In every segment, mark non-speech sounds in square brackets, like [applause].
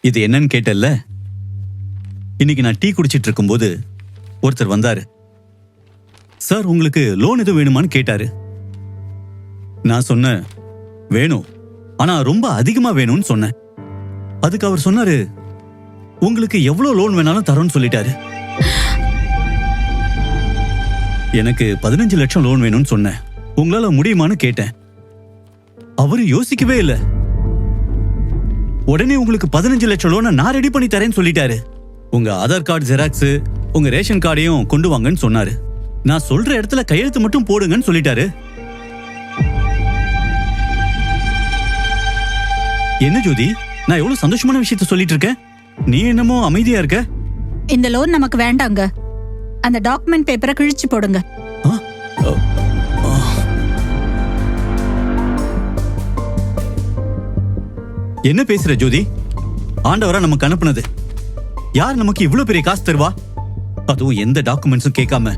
இது என்னன்னு கேட்டல்ல? இன்னைக்கு நான் டீ குடிச்சிட்டு இருக்கும்போது ஒருத்தர் வந்தாரு. சார் உங்களுக்கு லோன் எதுவும் வேணுமான்னு கேட்டாரு. நான் சொன்னேன் வேணும். ஆனா ரொம்ப அதிகமா வேணும்னு சொன்னேன். அதுக்கு அவர் சொன்னாரு உங்களுக்கு எவ்வளவு லோன் வேணாலும் தரோன்னு சொல்லிட்டாரு. எனக்கு பதினஞ்சு லட்சம் லோன் வேணும்னு சொன்னேன். உங்களால முடியுமான்னு கேட்டேன். அவரு யோசிக்கவே இல்லை. உடனே உங்களுக்கு பதினஞ்சு லட்சம் லோனை நான் ரெடி பண்ணி தரேன்னு சொல்லிட்டாரு. உங்க ஆதார் கார்டு ஜெராக்ஸ் உங்க ரேஷன் கார்டையும் கொண்டு வாங்கன்னு சொன்னாரு. நான் சொல்ற இடத்துல கையெழுத்து மட்டும் போடுங்கன்னு சொல்லிட்டாரு. என்ன ஜோதி? நான் எவ்வளவு சந்தோஷமான விஷயத்த சொல்லிட்டு இருக்கேன். நீ என்னமோ அமைதியா இருக்க? இந்த லோன் நமக்கு வேண்டாங்க. அந்த டாக்குமெண்ட் பேப்பரை கிழிச்சு போடுங்க. என்ன பேசுற ஜோதி? ஆண்டவரா நமக்கு அனுப்புனது. யார் நமக்கு இவ்வளவு பெரிய காசு தருவா? அதுவும் எந்த டாக்குமெண்ட்ஸும் கேட்காம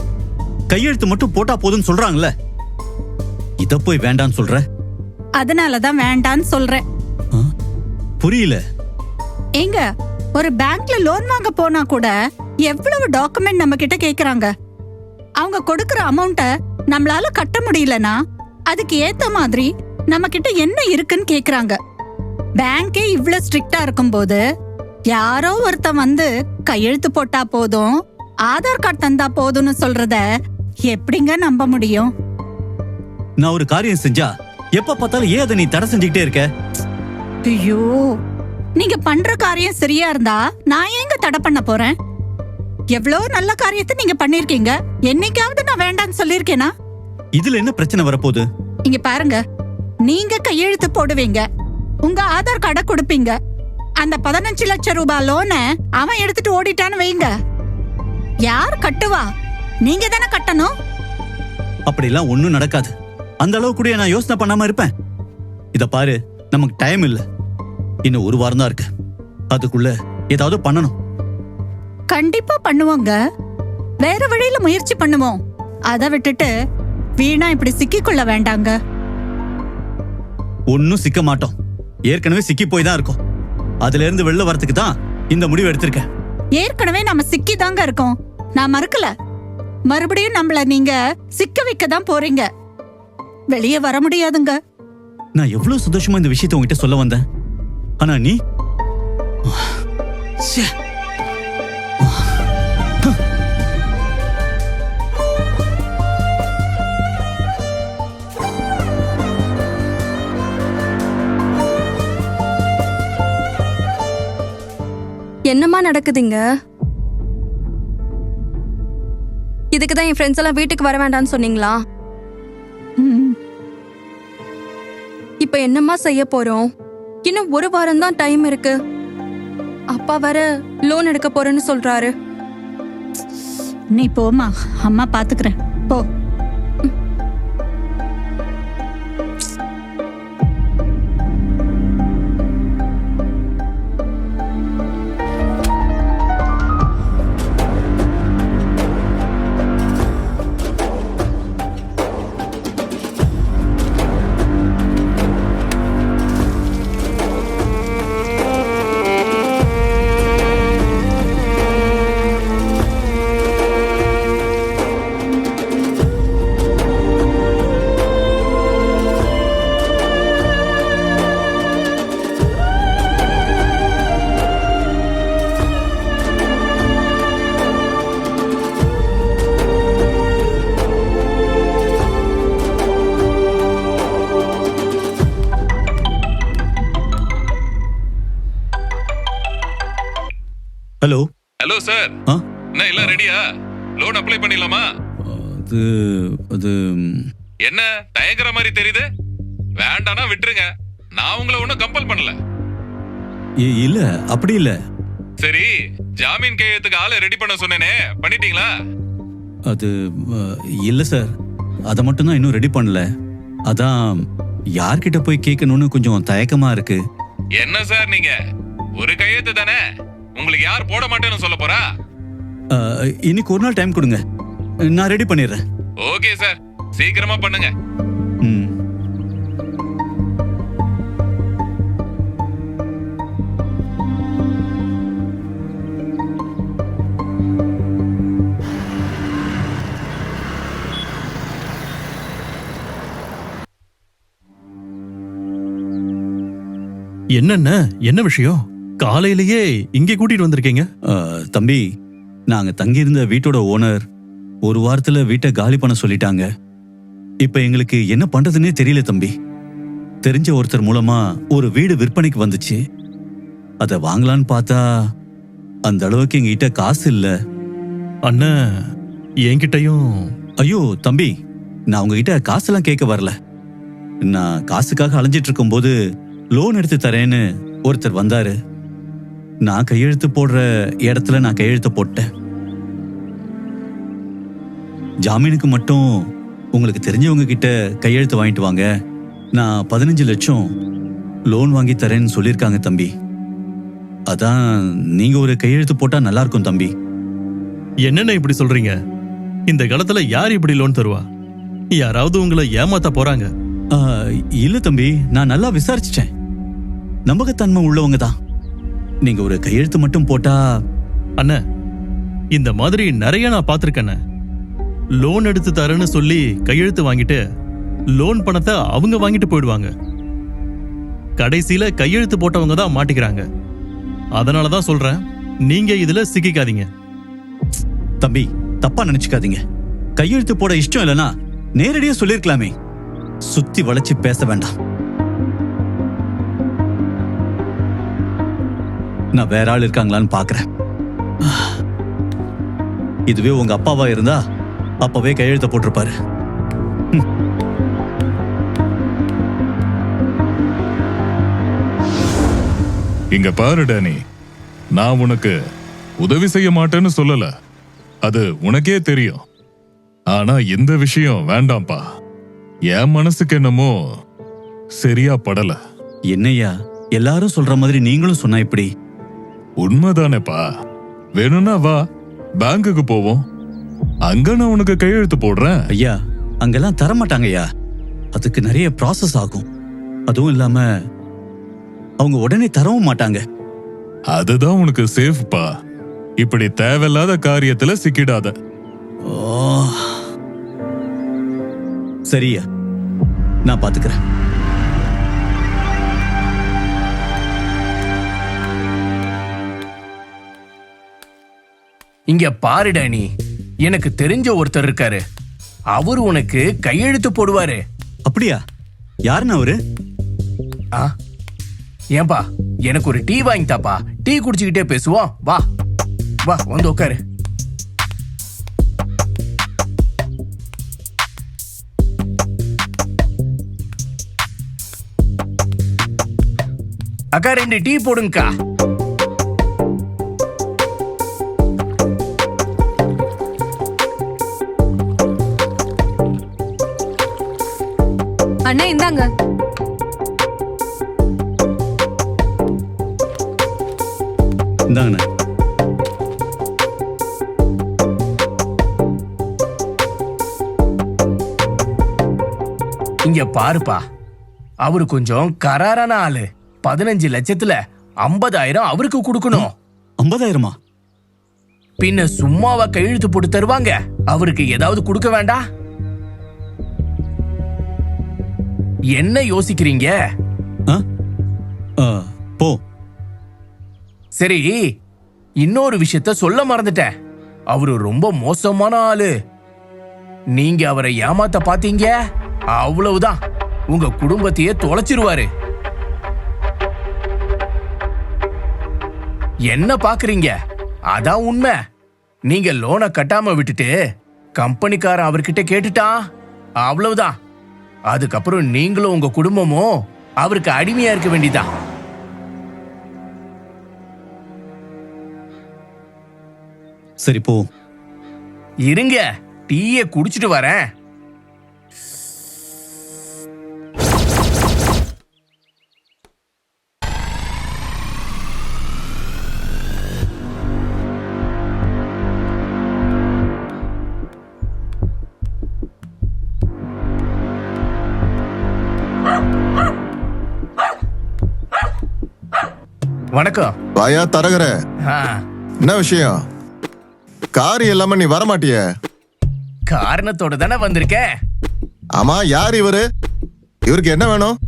கையெழுத்து மட்டும் போட்டா போதும்னு சொல்றாங்கல்ல. இத போய் வேண்டான்னு சொல்ற? அதனாலதான் வேண்டான்னு சொல்றேன்? புரியல. ஏங்க ஒரு பேங்க்ல லோன் வாங்க போனா கூட எவ்வளவு டாக்குமெண்ட் நம்ம கிட்ட கேக்குறாங்க? அவங்க கொடுக்கற அமௌண்ட்ட நம்மளால கட்ட முடியலனா அதுக்கு ஏத்த மாதிரி நம்ம கிட்ட என்ன இருக்குன்னு கேக்குறாங்க. பேங்கே இவ்ளோ ஸ்ட்ரிக்ட்டா இருக்கும்போது யாரோ ஒருத்தன் வந்து கையெழுத்து போட்டா போதும் ஆதார் கார்டு தந்தா போதும்னு சொல்றத எப்படிங்க நம்ப முடியும்? நான் ஒரு காரியம் செஞ்சா எப்ப பார்த்தாலும் ஏன் அதை நீ தடை செஞ்சுக்கிட்டே இருக்க? ஐயோ நீங்க பண்ற காரியம் சரியா இருந்தா நான் ஏங்க தடை பண்ண போறேன்? எவ்வளவு நல்ல காரியத்தை நீங்க பண்ணிருக்கீங்க. என்னைக்காவது நான் வேண்டாம்னு சொல்லிருக்கேனா இதுல என்ன பிரச்சனை வரப்போகுது? இங்க பாருங்க நீங்க கையெழுத்து போடுவீங்க. உங்க ஆதார் கார்டை கொடுப்பீங்க. அந்த பதினஞ்சு லட்சம் ரூபாய் லோனை அவன் எடுத்துட்டு ஓடிட்டான்னு வைங்க. யார் கட்டுவா? நீங்க தானே கட்டணும். அப்படிலாம் ஒண்ணும் நடக்காது. அந்த அளவு கூட நான் யோசனை பண்ணாம இருப்பேன். இத பாரு நமக்கு டைம் இல்ல. இன்னும் ஒரு வாரம் தான் இருக்கு. அதுக்குள்ள ஏதாவது பண்ணணும். கண்டிப்பா பண்ணுவோங்க. வேற வழியில முயற்சி பண்ணுவோம். அதை விட்டுட்டு வீணா இப்படி சிக்கிக்கொள்ள வேண்டாங்க. ஒன்னும் சிக்க மாட்டோம். ஏற்கனவே சிக்கி போய் தான் இருக்கோம். அதுல இருந்து வெளில வரதுக்கு தான் இந்த முடிவு எடுத்திருக்கேன். ஏற்கனவே நம்ம சிக்கி தாங்க இருக்கோம். நான் மறுக்கல. மறுபடியும் நம்மள நீங்க சிக்க வைக்க தான் போறீங்க. வெளியே வர முடியாதுங்க. நான் எவ்வளவு சந்தோஷமா இந்த விஷயத்தை உங்ககிட்ட சொல்ல வந்தேன். ஆனா நீ? என்னம்மா நடக்குதுங்க? இதுக்கு தான் என் ஃப்ரெண்ட்ஸ் எல்லாம் வீட்டுக்கு வர வேண்டாம்னு சொன்னீங்களா? இப்போ என்னம்மா செய்ய போறோம்? இன்னும் ஒரு வாரம் தான் டைம் இருக்கு. அப்பா வர லோன் எடுக்க போறேன்னு சொல்றாரு. நீ போமா அம்மா பாத்துக்கிறேன். போ. ஹலோ ஹலோ சார் என்ன எல்லாம் ரெடியா லோன் அப்ளை பண்ணிடலாமா? அது அது என்ன தயங்குற மாதிரி தெரியுது? வேண்டாம்னா விட்டுருங்க. நான் உங்களை ஒன்றும் கம்பல் பண்ணல. இல்ல அப்படி இல்ல. சரி ஜாமீன் கையெழுத்துக்கு ஆளை ரெடி பண்ண சொன்னேனே. பண்ணிட்டீங்களா? அது இல்ல சார் அதை மட்டும் தான் இன்னும் ரெடி பண்ணல. அதான் யார்கிட்ட போய் கேட்கணும்னு கொஞ்சம் தயக்கமா இருக்கு. என்ன சார் நீங்க? ஒரு கையெழுத்து தானே? உங்களுக்கு யார் போட மாட்டேன்னு சொல்ல போறா? இன்னைக்கு ஒரு நாள் டைம் கொடுங்க. நான் ரெடி பண்ணிடுறேன். ஓகே சார் சீக்கிரமா பண்ணுங்க. ம். என்னென்ன? என்ன விஷயம்? காலையிலேயே இங்கே கூட்டிட்டு வந்திருக்கீங்க? தம்பி நாங்க தங்கியிருந்த வீட்டோட ஓனர் ஒரு வாரத்துல வீட்டை காலி பண்ண சொல்லிட்டாங்க. இப்ப எங்களுக்கு என்ன பண்றதுன்னே தெரியல தம்பி. தெரிஞ்ச ஒருத்தர் மூலமா ஒரு வீடு விற்பனைக்கு வந்துச்சு. அதை வாங்கலான்னு பார்த்தா அந்த அளவுக்கு எங்ககிட்ட காசு இல்ல. அண்ணன் என்கிட்டயும் ஐயோ தம்பி நான் உங்ககிட்ட காசெல்லாம் கேட்க வரல. நான் காசுக்காக அலைஞ்சிட்டு இருக்கும்போது லோன் எடுத்து தரேன்னு ஒருத்தர் வந்தாரு. நான் கையெழுத்து போடுற இடத்துல நான் கையெழுத்து போட்டேன். ஜாமீனுக்கு மட்டும் உங்களுக்கு தெரிஞ்சவங்க கிட்ட கையெழுத்து வாங்கிட்டு வாங்க. நான் பதினஞ்சு லட்சம் லோன் வாங்கி தரேன்னு சொல்லியிருக்காங்க தம்பி. அதான் நீங்க ஒரு கையெழுத்து போட்டா நல்லா இருக்கும் தம்பி. என்னென்ன இப்படி சொல்றீங்க? இந்த காலத்துல யார் இப்படி லோன் தருவா? யாராவது உங்களை ஏமாத்த போறாங்க. இல்ல தம்பி நான் நல்லா விசாரிச்சிட்டேன். நம்பகத்தன்மை உள்ளவங்க தான். நீங்க ஒரு கையெழுத்து மட்டும் போட்டா அண்ணன் இந்த மாதிரி நிறைய நான் பார்த்திருக்கேண்ணே. லோன் எடுத்து தரேன்னு சொல்லி கையெழுத்து வாங்கிட்டு லோன் பணத்தை அவங்க வாங்கிட்டு போயிடுவாங்க. கடைசியில கையெழுத்து போட்டவங்க தான் மாட்டிக்கிறாங்க. அதனால தான் சொல்றேன் நீங்க இதுல சிக்கிக்காதீங்க. தம்பி தப்பா நினைச்சுக்காதீங்க. கையெழுத்து போட இஷ்டம் இல்லனா நேரடியா சொல்லிருக்கலாமே சுத்தி வளைச்சு பேச வேண்டாம். நான் வேற ஆள் இருக்காங்களான்னு பாக்குறேன். இதுவே உங்க அப்பாவா இருந்தா அப்பவே கையெழுத்த போட்டிருப்பாரு. இங்க பாரு டேனி. நான் உனக்கு உதவி செய்ய மாட்டேன்னு சொல்லல. அது உனக்கே தெரியும். ஆனா இந்த விஷயம் வேண்டாம்ப்பா. என் மனசுக்கு என்னமோ சரியா படல. என்னய்யா எல்லாரும் சொல்ற மாதிரி நீங்களும் சொன்னா இப்படி உண்மைதானேப்பா. வேணும்னா வா பேங்குக்கு போவோம். அங்க நான் உனக்கு கையெழுத்து போடுறேன். ஐயா அங்கெல்லாம் தர மாட்டாங்கய்யா அதுக்கு நிறைய ப்ராசஸ் ஆகும். அதுவும் இல்லாம அவங்க உடனே தரவும் மாட்டாங்க. அதுதான் உனக்கு சேஃப்பா இப்படி தேவையில்லாத காரியத்துல சிக்கிடாத. ஓ. சரியா நான் பாத்துக்கிறேன். இங்க பாருடா நீ எனக்கு தெரிஞ்ச ஒருத்தர் இருக்காரு. அவரு உனக்கு கையெழுத்து போடுவாரு. அப்படியா? யாருன்னு அவரு? ஆ? ஏன்பா எனக்கு ஒரு டீ வாங்கி தாப்பா. டீ குடிச்சுக்கிட்டே பேசுவோம். வா. வா வந்து உட்காரு அக்கா ரெண்டு டீ போடுங்கக்கா. இந்தாங்க இந்தாங்கண்ணே. இங்க பாருப்பா. அவரு கொஞ்சம் கராரான ஆளு. பதினஞ்சு லட்சத்துல ஐம்பதாயிரம் அவருக்கு கொடுக்கணும். ஐம்பதாயிரமா? பின்ன சும்மாவா கையெழுத்து போட்டு தருவாங்க. அவருக்கு ஏதாவது கொடுக்க வேண்டாம் என்ன யோசிக்கிறீங்க? போ. சரி இன்னொரு விஷயத்த சொல்ல மறந்துட்டேன். அவரு ரொம்ப மோசமான ஆளு. நீங்க அவரை ஏமாத்த பாத்தீங்க? அவ்வளவுதான். உங்க குடும்பத்தையே தொலைச்சிருவாரு. என்ன பாக்குறீங்க? அதான் உண்மை. நீங்க லோனை கட்டாம விட்டுட்டு கம்பெனிக்காரன் அவர்கிட்ட கேட்டுட்டான். அவ்வளவுதான். அதுக்கப்புறம் நீங்களும் உங்க குடும்பமும் அவருக்கு அடிமையா இருக்க வேண்டியதான் சரி போ. இருங்க டீயை குடிச்சிட்டு வரேன். வணக்கம். வாயா தரகர. என்ன விஷயம்? கார் இல்லாம நீ வரமாட்டிய? காரணத்தோட தானே வந்திருக்கேன். ஆமா யார் இவரு? இவருக்கு என்ன வேணும்?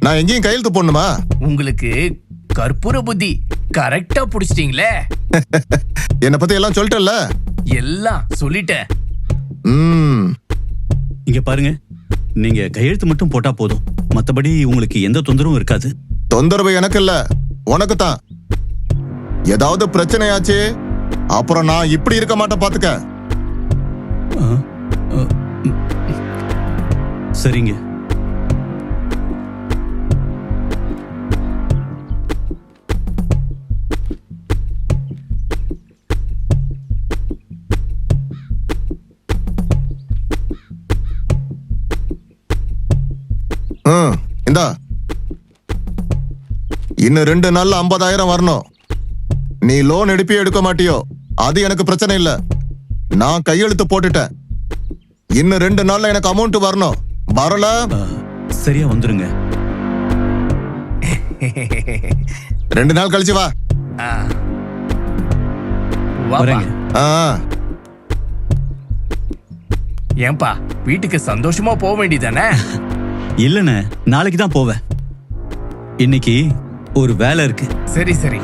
நான் எங்கேயும் கையெழுத்து போடணுமா? உங்களுக்கு கற்பூர புத்தி கரெக்டா புடிச்சிட்டீங்களே. [laughs] என்னை பத்தி எல்லாம் சொல்லிட்டல்ல? எல்லாம் சொல்லிட்டேன். ம். இங்க பாருங்க. நீங்க கையெழுத்து மட்டும் போட்டா போதும். மத்தபடி உங்களுக்கு எந்த தொந்தரவும் இருக்காது. தொந்தரவு எனக்கு இல்ல உனக்கு தான் ஏதாவது பிரச்சனையாச்சு? அப்புறம் நான் இப்படி இருக்க மாட்டேன் பாத்துக்க. சரிங்க. இன்னும் ரெண்டு நாள்ல ஐம்பதாயிரம் வரணும். நீ லோன் எடுப்பியோ எடுக்க மாட்டியோ? அது எனக்கு பிரச்சனை இல்ல. நான் கையெழுத்து போட்டுட்டேன். இன்னும் ரெண்டு நாள்ல எனக்கு அமௌண்ட் வரணும். வரல? சரியா வந்துருங்க. ரெண்டு நாள் கழிச்சு வா. ஏன்பா வீட்டுக்கு சந்தோஷமா போக வேண்டியதானே இல்லண்ணே நாளைக்கு தான் போவேன். இன்னைக்கு ஒரு வேலை இருக்கு. சரி சரி.